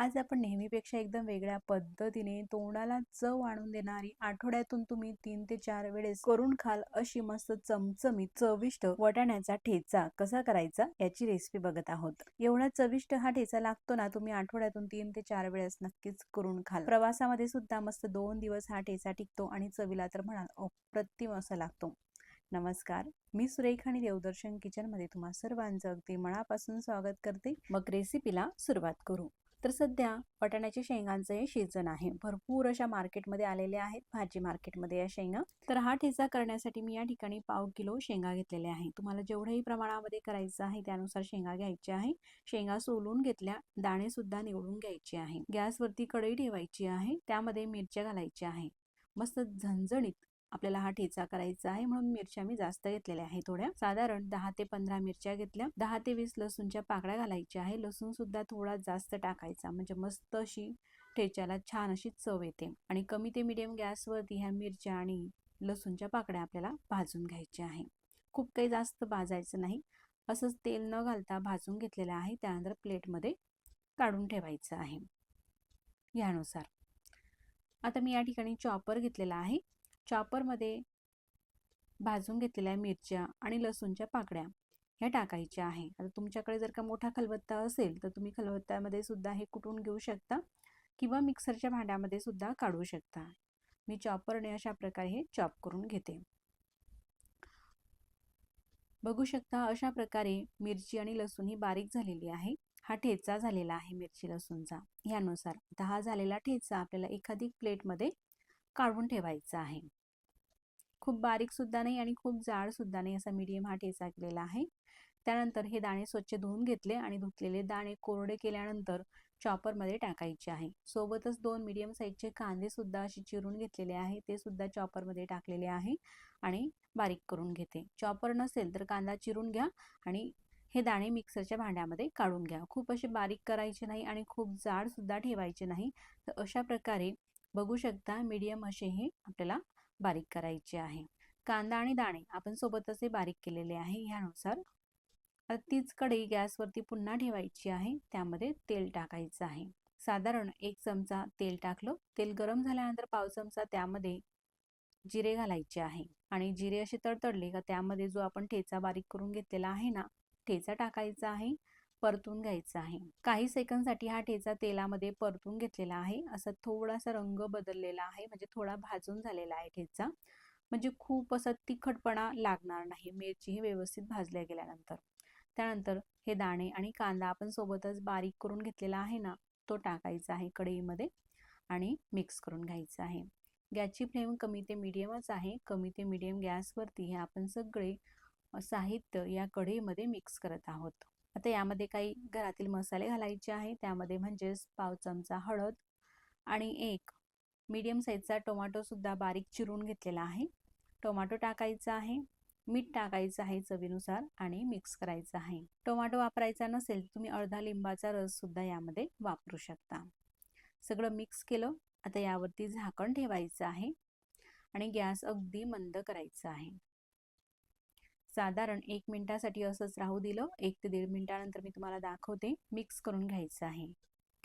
आज आपण नेहमीपेक्षा एकदम वेगळ्या पद्धतीने तोंडाला चव आणून देणारी आठवड्यातून तुम्ही तीन ते चार वेळेस करून खाल अशी मस्त चमचमीत चविष्ट वटाण्याचा ठेचा कसा करायचा याची रेसिपी बघत आहोत. एवढा चविष्ट हा ठेचा लागतो ना तुम्ही आठवड्यातून तीन ते चार वेळेस नक्कीच करून खाल. प्रवासामध्ये सुद्धा मस्त दोन दिवस हा ठेचा टिकतो आणि चवीला तर म्हणाल अप्रतिम असा लागतो. नमस्कार मी सुरेख आणि देवदर्शन किचनमध्ये तुम्हा सर्वांचं अगदी मनापासून स्वागत करते. मग रेसिपीला सुरुवात करू. तर सध्या वाटाण्याच्या शेंगांचं हे सीझन आहे. भरपूर अशा मार्केटमध्ये आलेल्या आहेत भाजी मार्केटमध्ये या शेंगा. तर हा ठेचा करण्यासाठी मी या ठिकाणी पाव किलो शेंगा घेतलेल्या आहे. तुम्हाला जेवढ्याही प्रमाणामध्ये करायचं आहे त्यानुसार शेंगा घ्यायच्या आहे. शेंगा सोलून घेतल्या दाणे सुद्धा निवडून घ्यायचे आहे. गॅसवरती कढई ठेवायची आहे त्यामध्ये मिरच्या घालायच्या आहे. मस्त झणझणीत आपल्याला हा ठेचा करायचा आहे म्हणून मिरच्या मी जास्त घेतलेल्या आहे थोड्या. साधारण दहा ते पंधरा मिरच्या घेतल्या. दहा ते वीस लसूणच्या पाकळ्या घालायच्या आहे. लसूण सुद्धा थोडा जास्त टाकायचा म्हणजे मस्त अशी ठेच्याला छान अशी चव येते. आणि कमी ते मिडियम गॅसवरती ह्या मिरच्या आणि लसूणच्या पाकळ्या आपल्याला भाजून घ्यायच्या आहे. खूप काही जास्त भाजायचं नाही. असंच तेल न घालता भाजून घेतलेलं आहे. त्यानंतर प्लेटमध्ये काढून ठेवायचं आहे. यानुसार. आता मी या ठिकाणी चॉपर घेतलेला आहे. चॉपरमध्ये भाजून घेतलेल्या मिरच्या आणि लसूणच्या पाकड्या ह्या टाकायच्या आहे. आता तुमच्याकडे जर का मोठा खलबत्ता असेल तर तुम्ही खलबत्त्यामध्ये सुद्धा हे कुटून घेऊ शकता किंवा मिक्सरच्या भांड्यामध्ये सुद्धा काढू शकता. मी चॉपरने अशा प्रकारे हे चॉप करून घेते. बघू शकता अशा प्रकारे मिरची आणि लसूण ही बारीक झालेली आहे. हा ठेचा झालेला आहे मिरची लसूणचा. ह्यानुसार आता हा झालेला ठेचा आपल्याला एखादी प्लेटमध्ये काढून ठेवायचा आहे. खूप बारीकसुद्धा नाही आणि खूप जाडसुद्धा नाही असा मीडियम हा ठेचा केलेला आहे. त्यानंतर हे दाणे स्वच्छ धुवून घेतले आणि धुतलेले दाणे कोरडे केल्यानंतर चॉपरमध्ये टाकायचे आहे. सोबतच दोन मीडियम साईजचे कांदे सुद्धा असे चिरून घेतलेले आहे. ते सुद्धा चॉपरमध्ये टाकलेले आहे आणि बारीक करून घेते. चॉपर नसेल तर कांदा चिरून घ्या आणि हे दाणे मिक्सरच्या भांड्यामध्ये काढून घ्या. खूप असे बारीक करायचे नाही आणि खूप जाडसुद्धा ठेवायचे नाही. तर अशा प्रकारे बघू शकता मीडियम असे हे आपल्याला बारीक करायचे आहे. कांदा आणि दाणे आपण सोबतच हे बारीक केलेले आहे ह्यानुसार. तीच कढई गॅसवरती पुन्हा ठेवायची आहे. त्यामध्ये तेल टाकायचं आहे. साधारण एक चमचा तेल टाकलं. तेल गरम झाल्यानंतर पाव चमचा त्यामध्ये जिरे घालायचे आहे. आणि जिरे असे तडतडले का त्यामध्ये जो आपण ठेचा बारीक करून घेतलेला आहे ना ठेचा टाकायचा आहे. परतून घ्यायचं आहे. काही सेकंदसाठी हा ठेचा तेलामध्ये परतून घेतलेला आहे. असा थोडासा रंग बदललेला आहे. म्हणजे थोडा भाजून झालेला आहे ठेचा. म्हणजे खूप असा तिखटपणा लागणार नाही. मिरची ही व्यवस्थित भाजल्या गेल्यानंतर. त्यानंतर हे दाणे आणि कांदा आपण सोबतच बारीक करून घेतलेला आहे ना तो टाकायचा आहे कढईमध्ये आणि मिक्स करून घ्यायचा आहे. गॅसची फ्लेम कमी ते मिडियमच आहे. कमी ते मिडियम गॅसवरती हे आपण सगळे साहित्य या कढईमध्ये मिक्स करत आहोत. आता यामध्ये काही घरातील मसाले घालायचे आहे त्यामध्ये म्हणजेच पाव चमचा हळद आणि एक मीडियम साईजचा टोमॅटोसुद्धा बारीक चिरून घेतलेला आहे. टोमॅटो टाकायचा आहे. मीठ टाकायचं आहे चवीनुसार आणि मिक्स करायचं आहे. टोमॅटो वापरायचा नसेल तुम्ही अर्धा लिंबाचा रस सुद्धा यामध्ये वापरू शकता. सगळं मिक्स केलं. आता यावरती झाकण ठेवायचं आहे आणि गॅस अगदी मंद करायचा आहे. साधारण एक मिनटासाठी असंच राहू दिलं. एक ते दीड मिनटानंतर मी तुम्हाला दाखवते. मिक्स करून घ्यायचं आहे.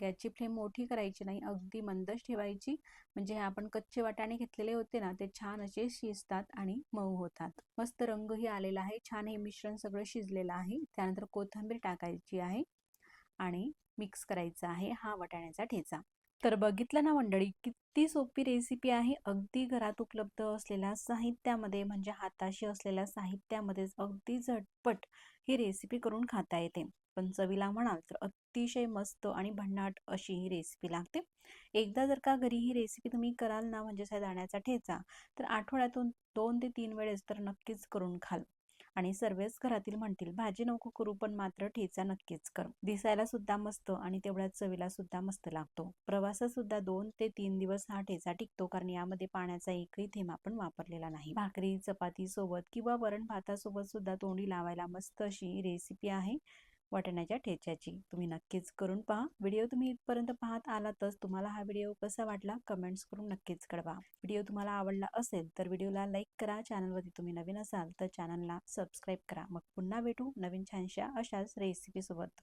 गॅसची फ्लेम मोठी करायची नाही अगदी मंदच ठेवायची. म्हणजे हे आपण कच्चे वाटाणे घेतलेले होते ना ते छान असे शिजतात आणि मऊ होतात. मस्त रंगही आलेला आहे. छान हे मिश्रण सगळं शिजलेलं आहे. त्यानंतर कोथिंबीर टाकायची आहे आणि मिक्स करायचा आहे हा वाटाण्याचा ठेचा. तर बघितलं ना मंडळी किती सोपी रेसिपी आहे. अगदी घरात उपलब्ध असलेल्या साहित्यामध्ये म्हणजे हाताशी असलेल्या साहित्यामध्येच अगदी झटपट ही रेसिपी करून खाता येते. पण चवीला म्हणाल तर अतिशय मस्त आणि भन्नाट अशी ही रेसिपी लागते. एकदा जर का घरी ही रेसिपी तुम्ही कराल ना म्हणजे दाण्याचा ठेचा तर आठवड्यातून दोन ते तीन वेळेस तर नक्कीच करून खाल. आणि सर्वच घरातील म्हणतील भाजी नको करू पण मात्र ठेचा नक्कीच कर. दिसायला सुद्धा मस्त आणि तेवढ्याच चवीला सुद्धा मस्त लागतो. प्रवासात सुद्धा दोन ते तीन दिवस हा ठेचा टिकतो कारण यामध्ये पाण्याचा एकही थेंब आपण वापरलेला नाही. भाकरी चपाती सोबत किंवा वरण भातासोबत सुद्धा तोंडी लावायला मस्त अशी रेसिपी आहे. वाटण्याच्या ठेच्याची. तुम्ही नक्कीच करून पहा. व्हिडिओ तुम्ही इथपर्यंत पाहत आलातच तुम्हाला हा व्हिडिओ कसा वाटला कमेंट्स करून नक्कीच कळवा. व्हिडिओ तुम्हाला आवडला असेल तर व्हिडिओला लाईक करा. चॅनलवरती तुम्ही नवीन असाल तर चॅनलला सबस्क्राईब करा. मग पुन्हा भेटू नवीन छानशा अशाच रेसिपीसोबत.